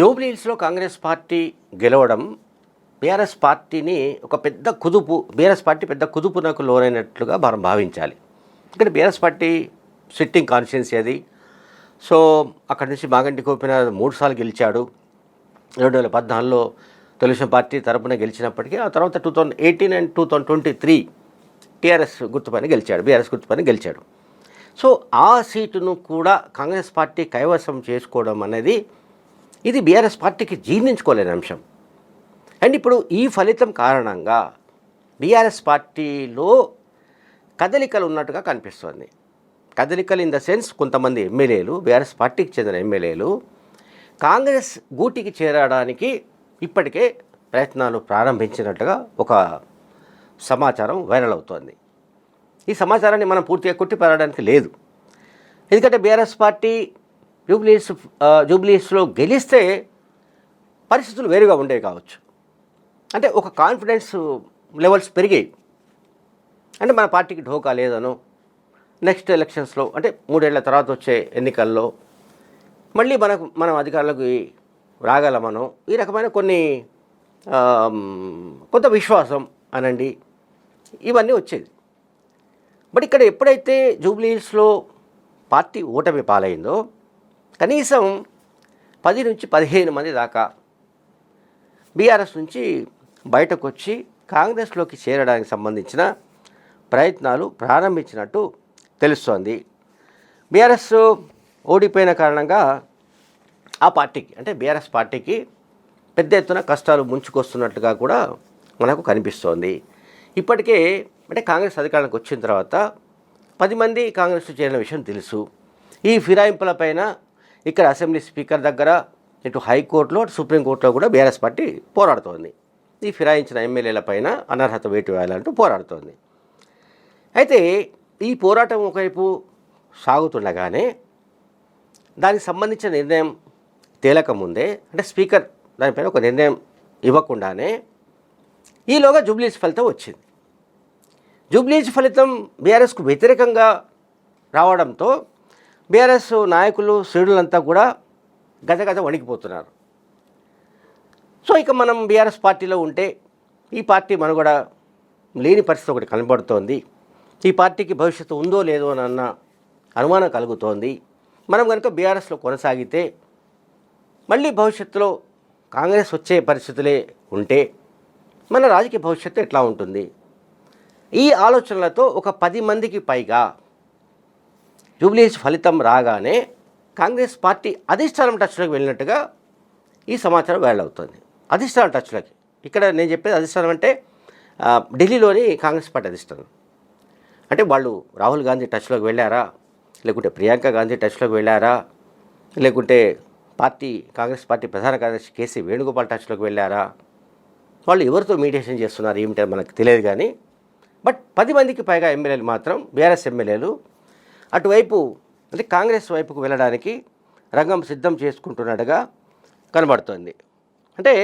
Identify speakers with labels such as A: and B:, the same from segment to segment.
A: జూబ్లీహిల్స్లో కాంగ్రెస్ పార్టీ గెలవడం బీఆర్ఎస్ పార్టీని ఒక పెద్ద కుదుపు బీఆర్ఎస్ పార్టీ పెద్ద కుదుపునకు లోనైనట్లుగా మనం భావించాలి. ఇక్కడ బీఆర్ఎస్ పార్టీ సిట్టింగ్ కాన్స్టిట్యున్సీ అది. సో అక్కడి నుంచి మాగంటి గోపినాథ్ మూడు సార్లు గెలిచాడు. రెండు వేల పద్నాలుగులో తెలుగుదేశం పార్టీ తరపున గెలిచినప్పటికీ ఆ తర్వాత two thousand eighteen and two thousand twenty three TRS గుర్తుపైన గెలిచాడు బీఆర్ఎస్ గుర్తుపైన గెలిచాడు. సో ఆ సీటును కూడా కాంగ్రెస్ పార్టీ కైవసం చేసుకోవడం అనేది ఇది బీఆర్ఎస్ పార్టీకి జీర్ణించుకోలేని అంశం. అండ్ ఇప్పుడు ఈ ఫలితం కారణంగా బీఆర్ఎస్ పార్టీలో కదలికలు ఉన్నట్టుగా కనిపిస్తోంది. కదలికలు ఇన్ ద సెన్స్ కొంతమంది ఎమ్మెల్యేలు బీఆర్ఎస్ పార్టీకి చెందిన ఎమ్మెల్యేలు కాంగ్రెస్ గూటికి చేరడానికి ఇప్పటికే ప్రయత్నాలు ప్రారంభించినట్టుగా ఒక సమాచారం వైరల్ అవుతోంది. ఈ సమాచారాన్ని మనం పూర్తిగా కొట్టిపారడానికి లేదు. ఎందుకంటే బీఆర్ఎస్ పార్టీ జూబ్లీస్ జూబ్లీస్లో గెలిస్తే పరిస్థితులు వేరుగా ఉండేవి కావచ్చు. అంటే ఒక కాన్ఫిడెన్స్ లెవెల్స్ పెరిగాయి. అంటే మన పార్టీకి ఢోకా లేదనో నెక్స్ట్ ఎలక్షన్స్లో అంటే మూడేళ్ళ తర్వాత వచ్చే ఎన్నికల్లో మళ్ళీ మనకు మనం అధికారులకు రాగలమను ఈ రకమైన కొన్ని కొంత విశ్వాసం అనండి ఇవన్నీ వచ్చేది. బట్ ఇక్కడ ఎప్పుడైతే జూబ్లీస్లో పార్టీ ఓటమి పాలైందో కనీసం పది నుంచి పదిహేను మంది దాకా బీఆర్ఎస్ నుంచి బయటకు వచ్చి కాంగ్రెస్లోకి చేరడానికి సంబంధించిన ప్రయత్నాలు ప్రారంభించినట్టు తెలుస్తోంది. బీఆర్ఎస్ ఓడిపోయిన కారణంగా ఆ పార్టీకి అంటే బీఆర్ఎస్ పార్టీకి పెద్ద ఎత్తున కష్టాలు ముంచుకొస్తున్నట్టుగా కూడా మనకు కనిపిస్తోంది. ఇప్పటికే అంటే కాంగ్రెస్ అధికారానికి వచ్చిన తర్వాత పది మంది కాంగ్రెస్ చేరిన విషయం తెలుసు. ఈ ఫిరాయింపులపైన ఇక్కడ అసెంబ్లీ స్పీకర్ దగ్గర ఇటు హైకోర్టులో సుప్రీంకోర్టులో కూడా బీఆర్ఎస్ పార్టీ పోరాడుతోంది. ఈ ఫిరాయించిన ఎమ్మెల్యేల పైన అనర్హత వేటు వేయాలంటూ పోరాడుతోంది. అయితే ఈ పోరాటం ఒకవైపు సాగుతుండగానే దానికి సంబంధించిన నిర్ణయం తేలక ముందే అంటే స్పీకర్ దానిపైన ఒక నిర్ణయం ఇవ్వకుండానే ఈలోగా జూబ్లీస్ ఫలితం వచ్చింది. జూబ్లీస్ ఫలితం బీఆర్ఎస్కు వ్యతిరేకంగా రావడంతో బీఆర్ఎస్ నాయకులు శ్రేణులంతా కూడా గజగజ వణికిపోతున్నారు. సో ఇక మనం బీఆర్ఎస్ పార్టీలో ఉంటే ఈ పార్టీ మనుగడ లేని పరిస్థితి ఒకటి కనబడుతోంది. ఈ పార్టీకి భవిష్యత్తు ఉందో లేదో అన్న అనుమానం కలుగుతోంది. మనం కనుక బీఆర్ఎస్లో కొనసాగితే మళ్ళీ భవిష్యత్తులో కాంగ్రెస్ వచ్చే పరిస్థితులే ఉంటే మన రాజకీయ భవిష్యత్తు ఎట్లా ఉంటుంది? ఈ ఆలోచనలతో ఒక పది మందికి పైగా జూబ్లీస్ ఫలితం రాగానే కాంగ్రెస్ పార్టీ అధిష్టానం టచ్లోకి వెళ్ళినట్టుగా ఈ సమాచారం వైరల్ అవుతుంది. అధిష్టానం టచ్లోకి. ఇక్కడ నేను చెప్పేది అధిష్టానం అంటే ఢిల్లీలోని కాంగ్రెస్ పార్టీ అధిష్టానం. అంటే వాళ్ళు రాహుల్ గాంధీ టచ్లోకి వెళ్ళారా? లేకుంటే ప్రియాంక గాంధీ టచ్లోకి వెళ్ళారా? లేకుంటే పార్టీ కాంగ్రెస్ పార్టీ ప్రధాన కార్యదర్శి కేసీ వేణుగోపాల్ టచ్లోకి వెళ్ళారా? వాళ్ళు ఎవరితో మీడియేషన్ చేస్తున్నారు ఏమిటో మనకు తెలియదు కానీ బట్ పది మందికి పైగా ఎమ్మెల్యేలు మాత్రం బీఆర్ఎస్ ఎమ్మెల్యేలు అటువైపు అంటే కాంగ్రెస్ వైపుకు వెళ్ళడానికి రంగం సిద్ధం చేసుకుంటున్నట్టుగా కనబడుతోంది. అంటే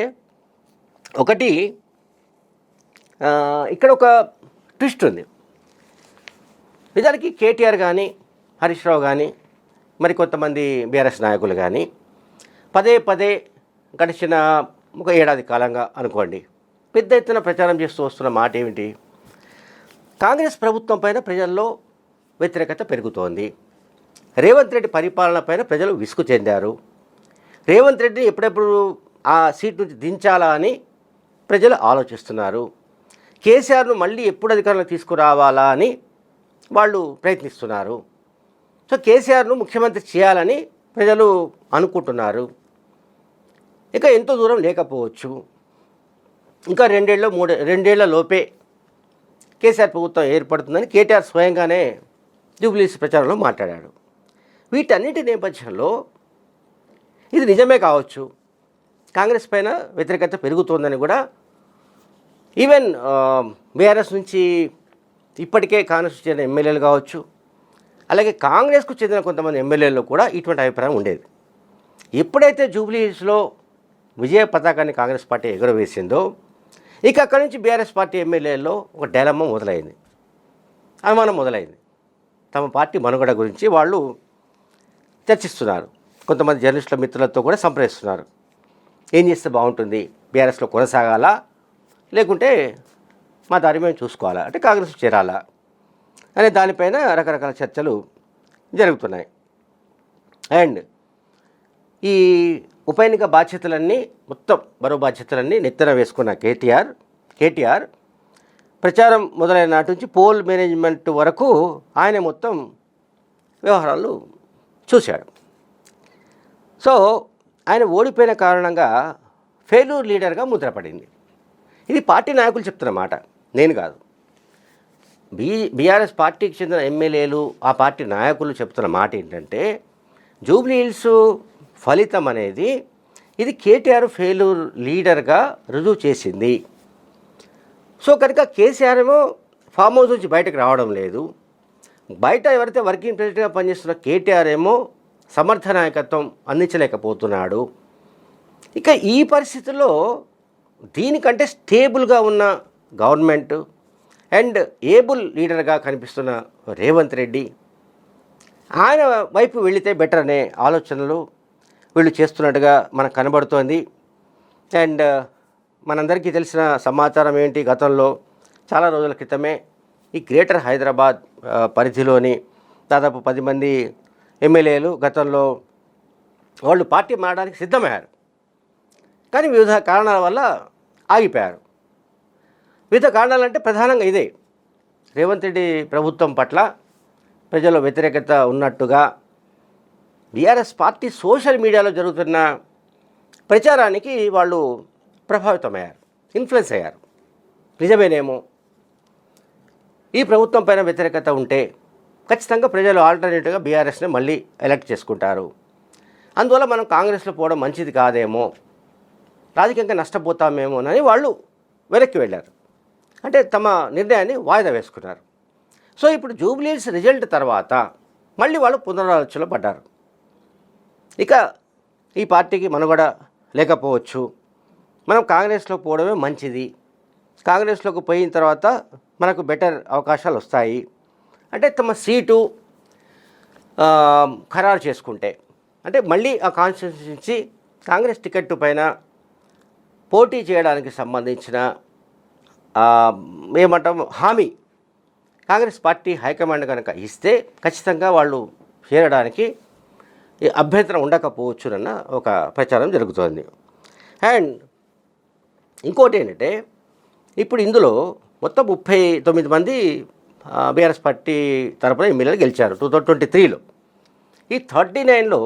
A: ఒకటి ఇక్కడ ఒక ట్విస్ట్ ఉంది. నిజానికి కేటీఆర్ కానీ హరీష్ రావు కానీ మరి కొంతమంది బీఆర్ఎస్ నాయకులు కానీ పదే పదే గడిచిన ఒక ఏడాది కాలంగా అనుకోండి పెద్ద ఎత్తున ప్రచారం చేస్తూ వస్తున్న మాట ఏమిటి కాంగ్రెస్ ప్రభుత్వం పైన ప్రజల్లో వ్యతిరేకత పెరుగుతోంది. రేవంత్ రెడ్డి పరిపాలన పైన ప్రజలు విసుగు చెందారు. రేవంత్ రెడ్డిని ఎప్పుడెప్పుడు ఆ సీట్ నుంచి దించాలా అని ప్రజలు ఆలోచిస్తున్నారు. కేసీఆర్ను మళ్ళీ ఎప్పుడు అధికారంలో తీసుకురావాలా అని వాళ్ళు ప్రయత్నిస్తున్నారు. సో కేసీఆర్ను ముఖ్యమంత్రి చేయాలని ప్రజలు అనుకుంటున్నారు. ఇక ఎంతో దూరం లేకపోవచ్చు. ఇంకా రెండేళ్ళ మూడు రెండేళ్ళ లోపే కేసీఆర్ ప్రభుత్వం ఏర్పడుతుందని కేటీఆర్ స్వయంగానే జూబ్లీస్ ప్రచారంలో మాట్లాడాడు. వీటన్నిటి నేపథ్యంలో ఇది నిజమే కావచ్చు. కాంగ్రెస్ పైన వ్యతిరేకత పెరుగుతోందని కూడా ఈవెన్ బీఆర్ఎస్ నుంచి ఇప్పటికే కాంగ్రెస్ చెందిన ఎమ్మెల్యేలు కావచ్చు అలాగే కాంగ్రెస్కు చెందిన కొంతమంది ఎమ్మెల్యేలు కూడా ఇటువంటి అభిప్రాయం ఉండేది. ఎప్పుడైతే జూబ్లీస్లో విజయ పతాకాన్ని కాంగ్రెస్ పార్టీ ఎగురవేసిందో ఇక అక్కడి నుంచి బీఆర్ఎస్ పార్టీ ఎమ్మెల్యేల్లో ఒక డైలమ్మ మొదలైంది. అనుమానం మొదలైంది. తమ పార్టీ మనుగడ గురించి వాళ్ళు చర్చిస్తున్నారు. కొంతమంది జర్నలిస్టుల మిత్రులతో కూడా సంప్రదిస్తున్నారు. ఏం చేస్తే బాగుంటుంది? బీఆర్ఎస్లో కొనసాగాలా? లేకుంటే మా దారి మేము చూసుకోవాలా? అంటే కాంగ్రెస్ చేరాలా? అనే దానిపైన రకరకాల చర్చలు జరుగుతున్నాయి. అండ్ ఈ ఉప ఎన్నిక బాధ్యతలన్నీ మొత్తం మరో బాధ్యతలన్నీ నెత్తన వేసుకున్న కేటీఆర్ కేటీఆర్ ప్రచారం మొదలైన నాటి నుంచి పోల్ మేనేజ్మెంట్ వరకు ఆయన మొత్తం వ్యవహారాలు చూశాడు. సో ఆయన ఓడిపోయిన కారణంగా ఫెయిల్యూర్ లీడర్గా ముద్రపడింది. ఇది పార్టీ నాయకులు చెప్తున్న మాట. నేను కాదు. బీ బీఆర్ఎస్ పార్టీకి చెందిన ఎమ్మెల్యేలు ఆ పార్టీ నాయకులు చెప్తున్న మాట ఏంటంటే జూబ్లీ హిల్స్ ఫలితం అనేది ఇది కేటీఆర్ ఫెయిల్యూర్ లీడర్గా రుజువు చేసింది. సో కనుక కేసీఆర్ ఏమో ఫామ్ హౌస్ నుంచి బయటకు రావడం లేదు. బయట ఎవరైతే వర్కింగ్ ప్రెసిడెంట్గా పనిచేస్తున్న కేటీఆర్ ఏమో సమర్థ నాయకత్వం అందించలేకపోతున్నాడు. ఇక ఈ పరిస్థితుల్లో దీనికంటే స్టేబుల్గా ఉన్న గవర్నమెంట్ అండ్ ఏబుల్ లీడర్గా కనిపిస్తున్న రేవంత్ రెడ్డి ఆయన వైపు వెళితే బెటర్ అనే ఆలోచనలు వీళ్ళు చేస్తున్నట్టుగా మనకు కనబడుతోంది. అండ్ మనందరికీ తెలిసిన సమాచారం ఏంటి గతంలో? చాలా రోజుల క్రితమే ఈ గ్రేటర్ హైదరాబాద్ పరిధిలోని దాదాపు పది మంది ఎమ్మెల్యేలు గతంలో వాళ్ళు పార్టీ మారడానికి సిద్ధమయ్యారు. కానీ వివిధ కారణాల వల్ల ఆగిపోయారు. వివిధ కారణాలంటే ప్రధానంగా ఇదే. రేవంత్ రెడ్డి ప్రభుత్వం పట్ల ప్రజల వ్యతిరేకత ఉన్నట్టుగా బీఆర్ఎస్ పార్టీ సోషల్ మీడియాలో జరుగుతున్న ప్రచారానికి వాళ్ళు ప్రభావితమయ్యారు ఇన్ఫ్లుయెన్స్ అయ్యారు. నిజమేనేమో? ఈ ప్రభుత్వం పైన వ్యతిరేకత ఉంటే ఖచ్చితంగా ప్రజలు ఆల్టర్నేటివ్గా బీఆర్ఎస్ని మళ్ళీ ఎలక్ట్ చేసుకుంటారు. అందువల్ల మనం కాంగ్రెస్లో పోవడం మంచిది కాదేమో? రాజకీయంగా నష్టపోతామేమోనని వాళ్ళు వెనక్కి వెళ్ళారు. అంటే తమ నిర్ణయాన్ని వాయిదా వేసుకున్నారు. సో ఇప్పుడు జూబ్లీస్ రిజల్ట్ తర్వాత మళ్ళీ వాళ్ళు పునరాలోచనలో పడ్డారు. ఇక ఈ పార్టీకి మనుగడ లేకపోవచ్చు. మనం కాంగ్రెస్లో పోవడమే మంచిది. కాంగ్రెస్లోకి పోయిన తర్వాత మనకు బెటర్ అవకాశాలు వస్తాయి. అంటే తమ సీటు ఖరారు చేసుకుంటే. అంటే మళ్ళీ ఆ కాన్స్టిట్యూన్సీ నుంచి కాంగ్రెస్ టికెట్ పైన పోటీ చేయడానికి సంబంధించిన ఏమంటాం హామీ కాంగ్రెస్ పార్టీ హైకమాండ్ కనుక ఇస్తే ఖచ్చితంగా వాళ్ళు చేరడానికి అభ్యంతరం ఉండకపోవచ్చునన్న ఒక ప్రచారం జరుగుతోంది. అండ్ ఇంకోటి ఏంటంటే ఇప్పుడు ఇందులో మొత్తం ముప్పై తొమ్మిది మంది బీఆర్ఎస్ పార్టీ తరపున ఎమ్మెల్యేలు గెలిచారు టూ థౌజండ్ ట్వంటీ త్రీలో. ఈ థర్టీ నైన్లో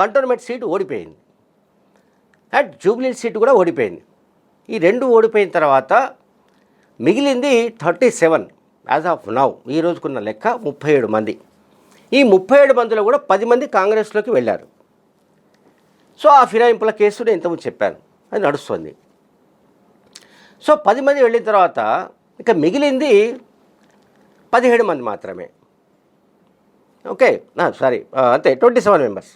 A: కంటోన్మెంట్ సీటు ఓడిపోయింది. అండ్ జూబ్లీ సీటు కూడా ఓడిపోయింది. ఈ రెండు ఓడిపోయిన తర్వాత మిగిలింది thirty seven as of now. ఈ రోజుకున్న లెక్క ముప్పై ఏడు మంది. ఈ ముప్పై ఏడు మందిలో కూడా పది మంది కాంగ్రెస్లోకి వెళ్ళారు. సో ఆ ఫిరాయింపుల కేసు నేను ఇంతకుముందు చెప్పాను. అది నడుస్తుంది. సో పది మంది వెళ్ళిన తర్వాత ఇక మిగిలింది పదిహేడు మంది మాత్రమే. ఓకే? సారీ అంతే twenty seven members.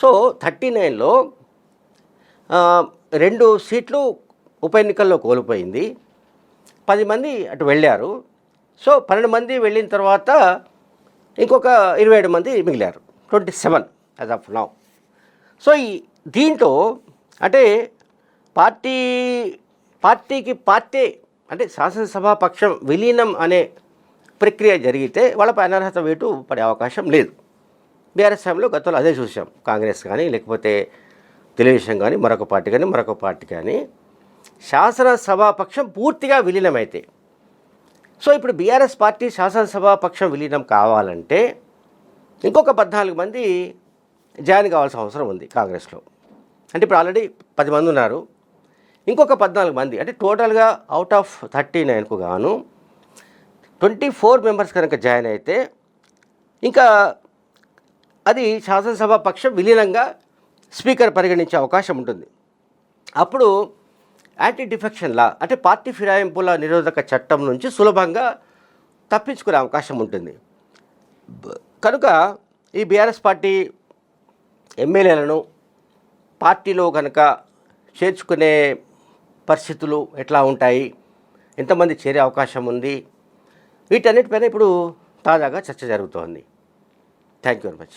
A: So thirty నైన్లో రెండు సీట్లు ఉప ఎన్నికల్లో కోల్పోయింది. పది మంది అటు వెళ్ళారు. సో పన్నెండు మంది వెళ్ళిన తర్వాత ఇంకొక ఇరవై ఏడు మంది మిగిలారు. Twenty seven as of now. So ఈ దీంట్లో అంటే పార్టీ పార్టీకి పార్టీ అంటే శాసనసభా పక్షం విలీనం అనే ప్రక్రియ జరిగితే వాళ్ళపై అనర్హత వేటు పడే అవకాశం లేదు. బీఆర్ఎస్ టైంలో గతంలో అదే చూసాం. కాంగ్రెస్ కానీ లేకపోతే తెలుగుదేశం కానీ మరొక పార్టీ కానీ మరొక పార్టీ కానీ శాసనసభా పక్షం పూర్తిగా విలీనమైతే. సో ఇప్పుడు బీఆర్ఎస్ పార్టీ శాసనసభా పక్షం విలీనం కావాలంటే ఇంకొక పద్నాలుగు మంది జాయిన్ కావాల్సిన అవసరం ఉంది కాంగ్రెస్లో. అంటే ఇప్పుడు ఆల్రెడీ పది మంది ఉన్నారు. ఇంకొక పద్నాలుగు మంది. అంటే టోటల్గా అవుట్ ఆఫ్ థర్టీ నైన్కు గాను ట్వంటీ ఫోర్ మెంబర్స్ కనుక జాయిన్ అయితే ఇంకా అది శాసనసభ పక్షం విలీనంగా స్పీకర్ పరిగణించే అవకాశం ఉంటుంది. అప్పుడు యాంటీ డిఫెక్షన్ లా అంటే పార్టీ ఫిరాయింపుల నిరోధక చట్టం నుంచి సులభంగా తప్పించుకునే అవకాశం ఉంటుంది. కనుక ఈ బీఆర్ఎస్ పార్టీ ఎమ్మెల్యేలను పార్టీలో కనుక చేర్చుకునే పరిస్థితులు ఎట్లా ఉంటాయి? ఎంతమంది చేరే అవకాశం ఉంది? వీటన్నిటిపైన ఇప్పుడు తాజాగా చర్చ జరుగుతోంది. Thank you very much